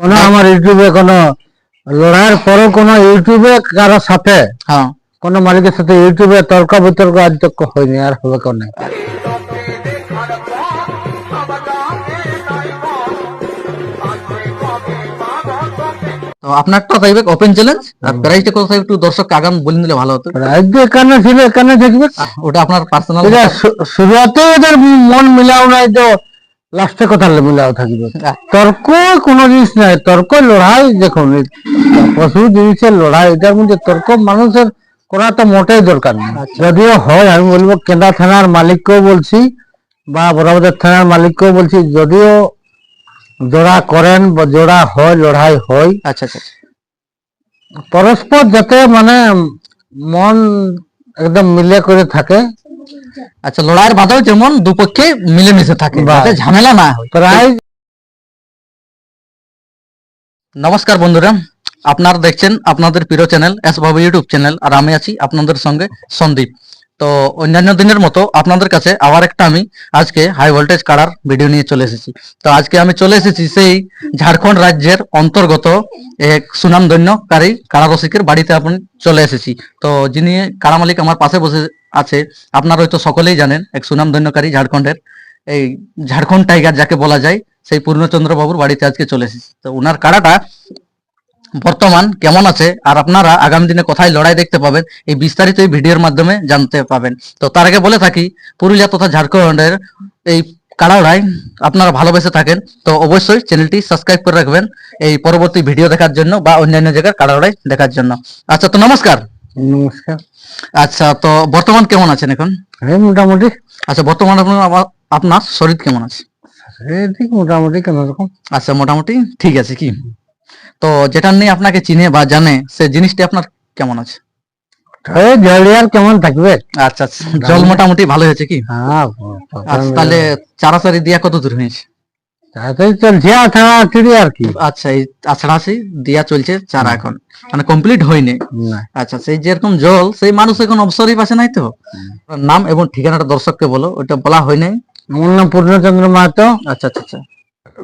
কোনো আমার ইউটিউবে কোনো লড়াইয়ের পরও কোনো ইউটিউবে কারও সাথে হ্যাঁ। কোনো মালিকের সাথে ইউটিউবে তর্ক বিতর্ক আজ তক হয়নি আর হবে কোনে? তো আপনারটা থাকবে ওপেন চ্যালেঞ্জ আর প্রাইসটা কত থাকবে একটু দর্শককে আগাম বলে দিলে ভালো হতো। রাজ্য এখানে ছিল এখানে থাকবে। ওটা আপনার পার্সোনাল শুরুতে ওদের মন মিলাও নাই তো। লাস্টে কথা মিলাও থাকবে। তর্ক কোনো জিনিস নাই তর্ক লড়াই দেখুন পশু জিনিসের লড়াই এটার মধ্যে তর্ক মানুষের করা তো মোটেই দরকার নেই। যদিও হয় আমি বলব কেন্দ্রা থানার মালিককেও বলছি বা বরাবদের থানার মালিককেও বলছি যদিও জোড়া করেন বা জোড়া হয় লড়াই হয় আচ্ছা আচ্ছা আচ্ছা। পরস্পর যাতে মানে মন একদম মিলে করে থাকে আচ্ছা লড়াইয়ের বাদেও যেমন দুপক্ষে মিলেমিশে থাকে যাতে ঝামেলা না হয়। প্রায় নমস্কার বন্ধুরা আপনারা দেখছেন আপনাদের প্রিয় channel S Babu YouTube channel আর আমি আছি আপনাদের সঙ্গে সন্দীপ। তো অন্যান্য দিনের মতো আপনাদের কাছে আবার একটা আমি আজকে হাই ভোল্টেজ কাড়ার ভিডিও নিয়ে চলে এসেছি। তো আজকে আমি চলে এসেছি সেই ঝাড়খণ্ড রাজ্যের অন্তর্গত এক সুনামধন্যকারী কাড়া রসিকের বাড়িতে আপনি চলে এসেছি। তো যিনি কাড়া মালিক আমার পাশে বসে আছে, আপনারা হয়তো সকলেই জানেন এক সুনামধন্যকারী ঝাড়খণ্ডের। এই ঝাড়খণ্ড টাইগার যাকে বলা যায়, সেই পূর্ণচন্দ্র বাবুর বাড়িতে আজকে চলে এসেছি। তো ওনার কাড়াটা বর্তমান কেমন আছে আর আপনারা আগামী দিনে কোথায় লড়াই দেখতে পাবেন এই বিস্তারিত এই ভিডিওর মাধ্যমে জানতে পাবেন। তো তার আগে বলে থাকি পুরুলিয়া তথা ঝাড়খণ্ডের এই কাড়া লড়াই আপনারা ভালোবেসে থাকেন তো অবশ্যই চ্যানেলটি সাবস্ক্রাইব করে রাখবেন এই পরবর্তী ভিডিও দেখার জন্য বা অন্যান্য জায়গার কাড়া লড়াই দেখার জন্য। আচ্ছা তো নমস্কার। নমস্কার। আচ্ছা তো বর্তমান কেমন আছেন এখন? এই মোটামুটি। আচ্ছা বর্তমান আপনার আপনার শরীর কেমন আছে? মোটামুটি কেন রকম। আচ্ছা মোটামুটি ঠিক আছে কি? তো যেটা নিয়ে আপনাকে চিনে বা জানে সে জিনিসটি আপনার কেমন আছে? জলিয়ার কেমন থাকবে? আচ্ছা আচ্ছা। জল মোটামুটি ভালো হয়েছে কি? হ্যাঁ আচ্ছা তাহলে চারাচারি দিয়া কত দূর হয়েছে? চলছে আর কি। আচ্ছা এই দিয়া চলছে চারা এখন। মানে কমপ্লিট হয়নি। আচ্ছা সেই যেরকম জল সেই মানুষ এখন অবসরই পাচ্ছে নাই তো? নাম এবং ঠিকানাটা দর্শককে বলো ওটা বলা হয় নাই আমার নাম পূর্ণচন্দ্র মাহাতো। আচ্ছা আচ্ছা আচ্ছা।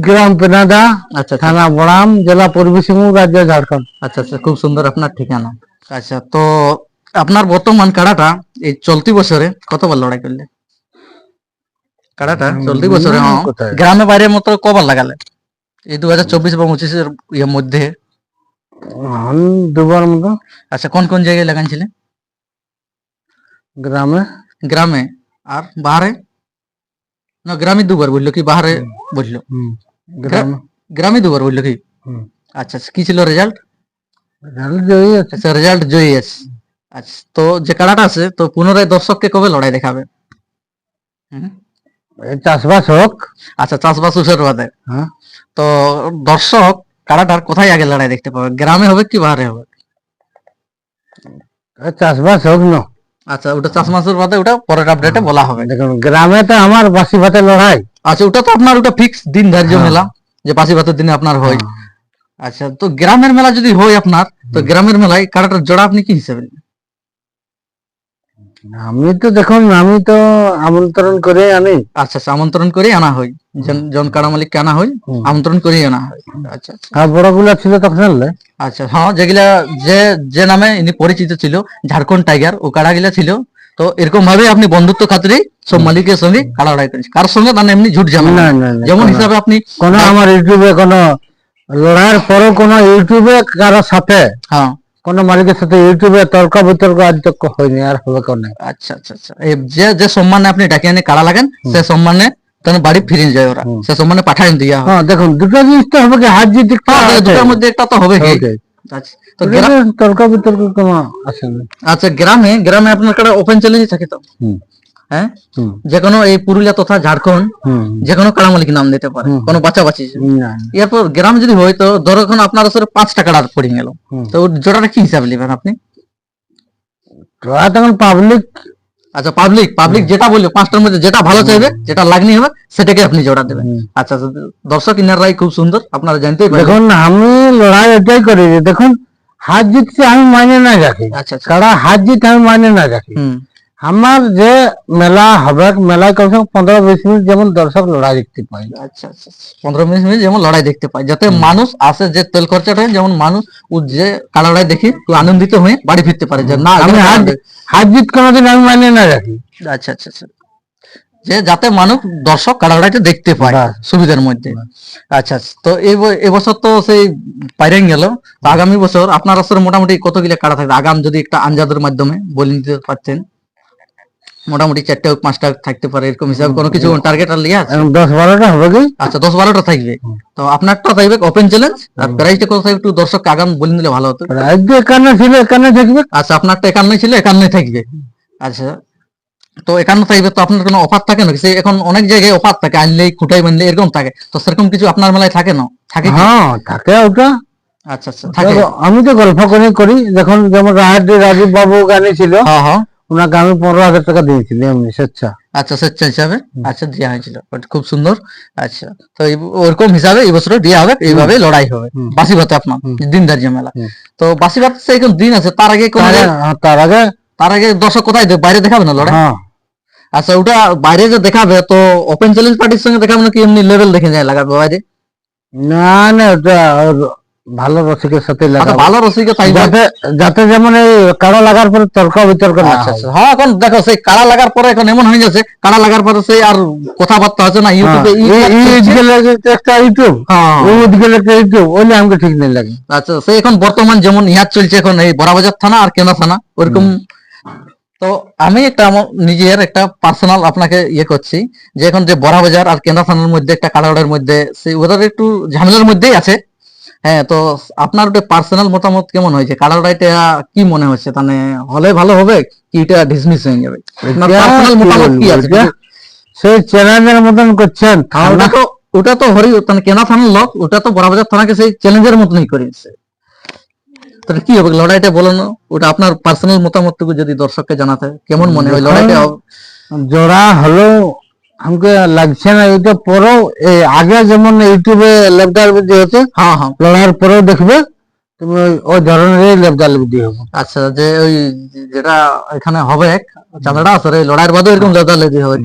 গ্রাম পেনাদা আচ্ছা আচ্ছা থানা বড়াম জেলা পূর্বী সিংভূম রাজ্য ঝাড়খণ্ড আচ্ছা আচ্ছা খুব সুন্দর আপনার ঠিকানা আচ্ছা তো আপনার বর্তমান কাড়াটা এই চলতি বছরে কতবার লড়াই করলে কাড়াটা চলতি বছরে হুম, হ্যাঁ কোথায়? গ্রামে বাইরে মতো কবার লাগালে এই দু হাজার চব্বিশ এবং পঁচিশের ইয়ের মধ্যে আমি দুবার মতো আচ্ছা কোন কোন জায়গায় লাগাইছিলেন গ্রামে গ্রামে আর বাহারে না গ্রামে দুবার বলল কি বাহারে বলল। গ্রামে গ্রামে দুবার বলল কি। আচ্ছা আচ্ছা, কি ছিল রেজাল্ট রেজাল্ট জয়ী আছে। আচ্ছা রেজাল্ট আছে। আচ্ছা তো যে কাড়াটা আছে তো পুনরায় দর্শককে কবে লড়াই দেখাবে? চাষবাস হোক। আচ্ছা চাষবাস উঠের বাদে হ্যাঁ। তো দর্শক কাড়াটার কোথায় আগে লড়াই দেখতে পাবে? গ্রামে হবে কি বাহারে হবে? চাষবাস হোক না। আচ্ছা ওটা চাষ মাসের বাদে ওটা পরের আপডেটে বলা হবে। দেখুন গ্রামে তো আমার বাসি ভাতে লড়াই। আচ্ছা ওটা তো আপনার ওটা ফিক্স দিন ধার্য হ্যাঁ। মেলা যে পাশি ভাতের দিনে আপনার হয়। হ্যাঁ। আচ্ছা তো গ্রামের মেলা যদি হয় আপনার তো গ্রামের মেলায় কাড়াটার জোড়া আপনি কি হিসাবে? আমি তো দেখুন আমি তো আমন্ত্রণ করে আনি। আচ্ছা আচ্ছা আমন্ত্রণ করে আনা হয়। জন- কাড়া মালিককে আনা হয় আমন্ত্রণ করে আনা হয়। আচ্ছা। আর বড়গুলা ছিল তখন আচ্ছা হ্যাঁ যেগুলা যে যে নামে ইনি পরিচিত ছিল ঝাড়খণ্ড টাইগার ও কাড়া গিলা ছিল তো এরকম ভাবে আপনি বন্ধুত্ব খাতিরে সব মালিকের সঙ্গে কাড়া লড়াই করেছেন। কার সঙ্গে মানে এমনি ঝুট ঝামেলা না যেমন হিসাবে আপনি কোনো আমার ইউটিউবে কোনো লড়াইয়ের পরও কোনো ইউটিউবে কারও সাথে হ্যাঁ। কোনো মালিকের সাথে ইউটিউবে তর্ক বিতর্ক আজ তক হয়নি আর হবে কোনে আচ্ছা আচ্ছা আচ্ছা। যে যে সম্মানে আপনি ডাকে এনে কাড়া লাগেন সে সম্মানে তেন বাড়ি ফিরে যায় ওরা। সে সম্মানে পাঠায় দিয়া হ্যাঁ। দেখুন দুটো জিনিস তো হবে কি হাত দেখতে হ্যাঁ, মধ্যে একটা তো হবে আচ্ছা তো তর্ক বিতর্ক কোনো আসে না। আচ্ছা গ্রামে গ্রামে আপনার কাছে ওপেন চ্যালেঞ্জ থাকে তো? হ্যাঁ? হুম। যে কোনো এই পুরুলিয়া তথা ঝাড়খণ্ড হুম যে কোনো কাড়া মালিক নাম দিতে পারে। কোনো বাচ্চা বাচ্চি এরপর গ্রাম যদি হয় তো ধরো এখন আপনার আসলে পাঁচ টাকা কাড়া পড়ে গেল। তো জোড়াটা কি হিসাবে নেবেন আপনি? তখন পাবলিক আচ্ছা পাবলিক পাবলিক যেটা বলল পাঁচটার মধ্যে যেটা ভালো চাইবে যেটা লাগনি হবে সেটাকে আপনি জোড়া দেবেন। আচ্ছা দর্শক ইনার রায় খুব সুন্দর আপনারা জানতেই দেখুন আমি লড়াই এটাই করি দেখুন হাত জিতছে আমি মানে না রাখি আচ্ছা আচ্ছা। কারা হাত জিত আমি মানে না রাখি আমার যে মেলা হবে মেলায় কমসে কম পনেরো বিশ মিনিট যেমন দর্শক লড়াই দেখতে পাই আচ্ছা আচ্ছা আচ্ছা। পনেরো মিনিট মিনিট যেমন লড়াই দেখতে পাই যাতে মানুষ আসে যে তেল খরচাটা যেমন মানুষ যে কালা লড়াই দেখে আনন্দিত হয়ে বাড়ি ফিরতে পারে যে না আমি জিত কোনোদিন আমি মানে না রাখি। আচ্ছা আচ্ছা আচ্ছা। যে যাতে মানুষ দর্শক কালাড়াইটা দেখতে পায় সুবিধার মধ্যে। আচ্ছা আচ্ছা। তো এই এবছর তো সেই পাইরেন গেল। আগামী বছর আপনার আসলে মোটামুটি কতগুলো কাটা থাকবে? আগাম যদি একটা আঞ্জাদের মাধ্যমে বলে নিতে পারছেন মোটামুটি চারটা হোক পাঁচটা থাকতে পারে এরকম হিসাবে কোনো কিছু টার্গেট আর লিয়ে এখন দশ বারোটা হবে কি? আচ্ছা দশ বারোটা থাকবে। তো আপনারটা থাকবে ওপেন চ্যালেঞ্জ আর প্রাইসটা কত থাকবে একটু দর্শক আগাম বলে দিলে ভালো হতো। রাজ্য একান্ন ছিল একান্ন থাকবে। আচ্ছা আপনারটা একান্ন ছিল একান্নই থাকবে। আচ্ছা তো একান্ন থাকবে তো আপনার কোনো অফার থাকে না সে এখন অনেক জায়গায় অফার থাকে আনলেই খুঁটাই বানলে এরকম থাকে। তো সেরকম কিছু আপনার মেলায় থাকে না? থাকে? হ্যাঁ থাকে ওটা। আচ্ছা আচ্ছা থাকে। আমি তো গল্প করে করি। যখন যেমন রাহাটি রাজীব বাবু গানে ছিল। হ্যাঁ হ্যাঁ। ওনাকে আমি পনেরো হাজার টাকা দিয়েছিলাম এমনি স্বেচ্ছা। আচ্ছা স্বেচ্ছা হিসাবে? আচ্ছা দেওয়া হয়েছিল। But খুব সুন্দর। আচ্ছা তো এই- ওরকম হিসাবে এই বছর দেওয়া হবে এইভাবে লড়াই হবে। হুম। বাসি ভাতে আপনার দিন ধার্য মেলা। হুম। তো বাসি ভাত সেই কোন দিন আছে তার আগে কোন তার- হ্যাঁ, তার আগে তার আগে দর্শক কোথায় দেখ- বাইরে দেখাবে না লড়াই? হ্যাঁ। আচ্ছা ওটা বাইরে যে দেখাবে তো ওপেন চ্যালেঞ্জ পার্টির সঙ্গে দেখাবে নাকি এমনি লেভেল দেখে যায় লাগাবে বাইরে? না না ওটা ওর ভালো রসিকের সাথে আচ্ছা ভালো রসিকে তাই যাতে যাতে যেমন এই কারও লাগার পরে তর্ক বিতর্ক না আচ্ছা হয়। আচ্ছা। হ্যাঁ এখন দেখো সেই কাড়া লাগার পরে এখন এমন হয়ে গেছে কাড়া লাগার পরে সেই আর কথাবার্তা হচ্ছে না ইউটিউবে হ্যাঁ, যে একটা ইউটিউব হ্যাঁ। ওই ঈদ একটা ইউটিউব ওইলে আমাকে ঠিক নেই লাগে। আচ্ছা সেই এখন বর্তমান যেমন ইহার চলছে এখন এই বড়াবাজার থানা আর কেনা থানা ওরকম। তো আমি একটা নিজের একটা পার্সোনাল আপনাকে ইয়ে করছি যে এখন যে বড়াবাজার আর কেনা থানার মধ্যে একটা কালাগড়ের মধ্যে সেই ওদের একটু ঝামেলার মধ্যেই আছে। হ্যাঁ তো আপনার ওটা পার্সোনাল মতামত কেমন হয়েছে? কালাগড়াইটা কি মনে হচ্ছে? তাহলে হলে ভালো হবে কি এটা ডিসমিস হয়ে যাবে? পার্সোনাল মতামত কি আছে? সেই চ্যালেঞ্জের মতন করছেন। ওটা তো ওটা তো হরি মানে কেনা থানার লোক ওটা তো বড়াবাজার থানাকে সেই চ্যালেঞ্জের মতনই করেছে। তাহলে কি হবে? লড়াইটা বলো না। ওটা আপনার পার্সোনাল মতামতটুকু যদি দর্শককে জানাতে কেমন মনে হয়? লড়াইটা জোড়া হলো আমাকে লাগছে না এটা পরেও আগে যেমন ইউটিউবে লেবদার বুদ্ধি হচ্ছে হ্যাঁ হ্যাঁ। লড়াইয়ের পরেও দেখবে তুমি ওই- ধরনেরই লেবদার বুদ্ধি হবে। আচ্ছা যে ওই যেটা এখানে হবে চাঁদাটা রে, লড়াইয়ের বাদে এরকম লেদা লেদি হবে।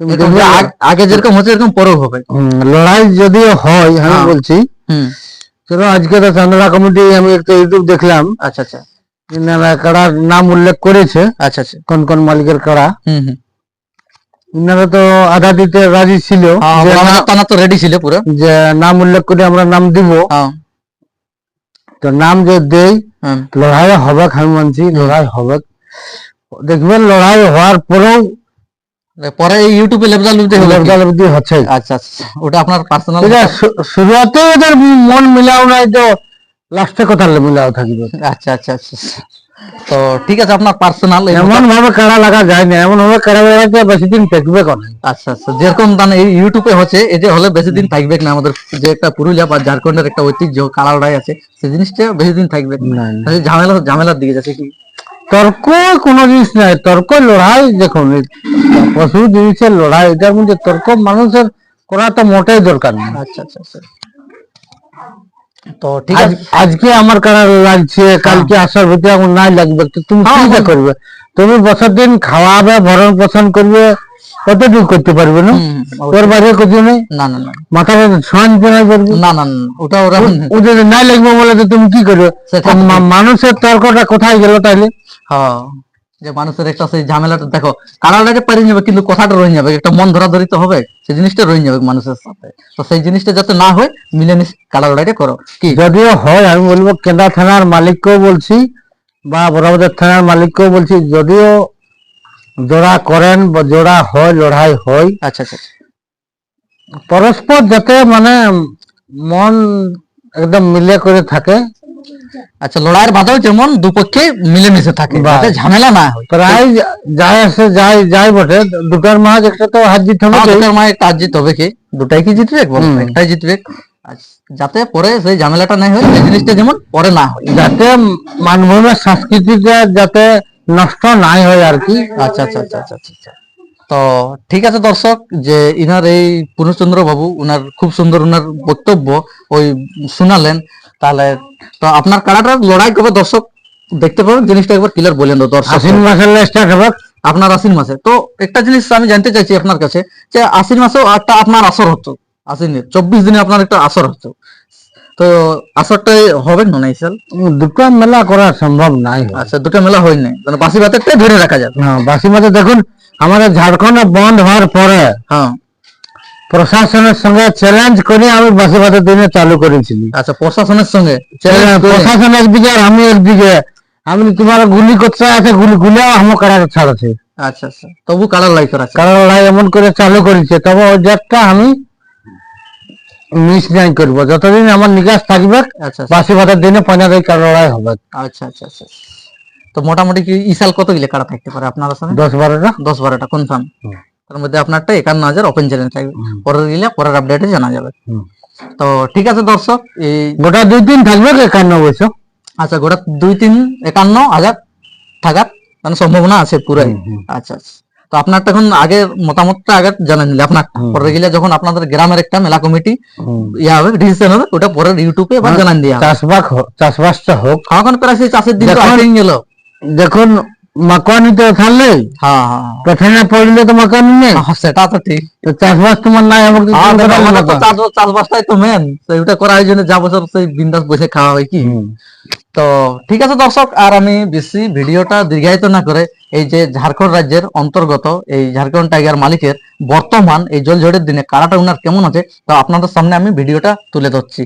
তুমি আগে যেরকম হচ্ছে এরকম পরেও হবে। লড়াই যদিও হয় হ্যাঁ। বলছি। হুম। চলো আজকে তো চন্দ্রা কমিটি আমি একটা ইউটিউব দেখলাম। আচ্ছা আচ্ছা। কাড়ার নাম উল্লেখ করেছে। আচ্ছা আচ্ছা। কোন কোন মালিকের কাড়া। হুম হুম। ইনারা তো আধা দিতে রাজি ছিল। হ্যাঁ, তো রেডি ছিল পুরো। যে নাম উল্লেখ করে আমরা নাম দিব। হ্যাঁ। তো নাম যে দেই লড়াই হবে আমি মানছি লড়াই হবে দেখবেন লড়াই হওয়ার পরেও পরে ইউটিউবে লেবদা লুবতে হবে কি? লেবদালবদি হচ্ছে। আচ্ছা আচ্ছা ওটা আপনার পার্সোনাল শুরুতে ওদের মন মিলাও নাই তো লাস্টে কথা মিলাও থাকবে। আচ্ছা আচ্ছা আচ্ছা। তো ঠিক আছে আপনার পার্সোনাল এমন ভাবে কাড়া লাগা যায় না এমন ভাবে কাড়া লাগাতে বেশি দিন টেকবে কোন? আচ্ছা আচ্ছা যেরকম মানে ইউটিউবে হচ্ছে এই যে হলে বেশি দিন থাকবে না আমাদের যে একটা পুরুলিয়া বা ঝাড়খণ্ডের একটা ঐতিহ্য কালা লড়াই আছে সেই জিনিসটা বেশি দিন থাকবে। না। ঝামেলা ঝামেলার দিকে যাচ্ছে কি? তর্ক কোনো জিনিস নাই তর্ক লড়াই দেখুন পশু জিনিসের লড়াই এটার মধ্যে তর্ক মানুষের করা তো মোটেই দরকার নেই। আচ্ছা আচ্ছা আচ্ছা। তো ঠিক আছে। আজকে আমার কারা লাগছে কালকে আসার ভিতরে আমার নাই লাগবে তুমি হ্যাঁ, চিন্তা হ্যাঁ। করবে। তুমি বছর দিন খাওয়াবে ভরণ পোষণ করবে কতটুকু করতে পারবে না? ওর বাইরে কিছু নেই? না না না। মাথায় ছোঁয়া নিতে নাই পারবে না না ওটা ওরা ও যদি নাই লাগবে বলে তুমি কি করবে? মানুষের তর্কটা কোথায় গেল তাইলে? হ্যাঁ। যে মানুষের একটা সেই ঝামেলাটা দেখো কারাটাকে পারিয়ে যাবে কিন্তু কথাটা রয়ে যাবে একটা মন ধরাধরি তো হবে সেই জিনিসটা রয়ে যাবে মানুষের সাথে। তো সেই জিনিসটা যাতে না হয় মিলেমিশে কারা লড়াইটা করো। কি? যদিও হয় আমি বলব কেন্দ্রা থানার মালিককেও বলছি বা বড়বাজার থানার মালিককেও বলছি যদিও জোড়া করেন বা জোড়া হয় লড়াই হয় আচ্ছা আচ্ছা আচ্ছা। পরস্পর যাতে মানে মন একদম মিলে করে থাকে আচ্ছা লড়াইয়ের বাদেও যেমন দুপক্ষে মিলেমিশে থাকে। যাতে ঝামেলা না হয়। প্রায় যায় আসে যায় যায় বটে দুটার মাঝ একটা তো হাত জিত হবে হ্যাঁ, দুটার মায়ের একটা হার জিত হবে কি? দুটাই কি জিতবে? একটাই জিতবে। যাতে পরে সেই ঝামেলাটা না হয় সেই জিনিসটা যেমন পরে না হয়। যাতে মানভূমের সংস্কৃতিটা যাতে নষ্ট নাই হয় আর কি। আচ্ছা আচ্ছা আচ্ছা আচ্ছা, আচ্ছা। তো ঠিক আছে দর্শক যে ইনার এই পূর্ণচন্দ্র বাবু উনার খুব সুন্দর উনার বক্তব্য ওই শোনালেন। তাহলে তো আপনার কারাটার লড়াই কবে দর্শক? দেখতে পাবেন জিনিসটা একবার ক্লিয়ার বলেন তো দর্শক। আশ্বিন মাসের স্টার্ট হবে। আপনার আশ্বিন মাসে। তো একটা জিনিস আমি জানতে চাইছি আপনার কাছে যে আশ্বিন মাসেও একটা আপনার আসর হতো। আশ্বিনের চব্বিশ দিনে আপনার একটা আসর হতো। তো আসরটা হবে না এই সাল দুটো মেলা করা সম্ভব নাই। আচ্ছা দুটো মেলা হয় নাই। মানে বাসি ভাতেরটাই ধরে রাখা যাবে। হ্যাঁ বাসি মাঝে দেখুন আমাদের ঝাড়খণ্ডে বন্ধ হওয়ার পরে হ্যাঁ। প্রশাসনের সঙ্গে চ্যালেঞ্জ করে আমি বাসি ভাতের দিনে চালু করেছিলি। আচ্ছা প্রশাসনের সঙ্গে প্রশাসন একদিকে আর আমি একদিকে আমি তোমার গুলি করতে আছে গুলি গুলিও আমার কারার ছাড়ছে। আচ্ছা আচ্ছা। তবু কালার লাইক আছে কারণ লড়াই এমন করে চালু করেছে তবে ওই ডেটটা আমি মিস নাই করব। যতদিন আমার নিকাশ থাকবে আচ্ছা আচ্ছা। বাসি ভাতের দিনে পনেরোই কার লড়াই হবে। আচ্ছা আচ্ছা আচ্ছা। তো মোটামুটি কি ইসাল কত গিলে কাটা থাকতে পারে আপনার আসলে দশ বারোটা। দশ বারোটা কনফার্ম তার মধ্যে আপনারটা একান্ন হাজার ওপেন চ্যালেঞ্জ থাকবে। পরের গিলে পরের আপডেটে জানা যাবে। তো ঠিক আছে দর্শক এই গোটা দুই দিন থাকবে একান্ন বছর? আচ্ছা গোটা দুই তিন একান্ন হাজার থাকার মানে সম্ভাবনা আছে পুরাই। আচ্ছা আচ্ছা। তো আপনার তখন আগে মতামতটা আগে জানা নিলে আপনার। পরে গেলে যখন আপনাদের গ্রামের একটা মেলা কমিটি ইয়া হবে ডিসিশন হবে ওটা পরের ইউটিউবে হ্যাঁ। জানান দিয়া চাষবাস চাষবাসটা হোক। এখন প্রায় সেই চাষের দিন গেল। দেখুন মাকানি তো থাকলে হ্যাঁ হ্যাঁ হ্যাঁ। পড়লে তো মাকানি নেই। হ্যাঁ, সেটা তো ঠিক। তো চাষবাস তোমার নাই আমাকে করে তো? চাষবাসটাই তো মেন ওটা করার জন্য যা বছর সেই বিন্দাস বসে খাওয়া হয় কি? তো ঠিক আছে দর্শক আর আমি বেশি ভিডিওটা দীর্ঘায়িত না করে এই যে ঝাড়খণ্ড রাজ্যের অন্তর্গত এই ঝাড়খণ্ড টাইগার মালিকের বর্তমান এই জল ঝড়ের দিনে কারাটা উনার কেমন আছে তো আপনাদের সামনে আমি ভিডিওটা তুলে ধরছি।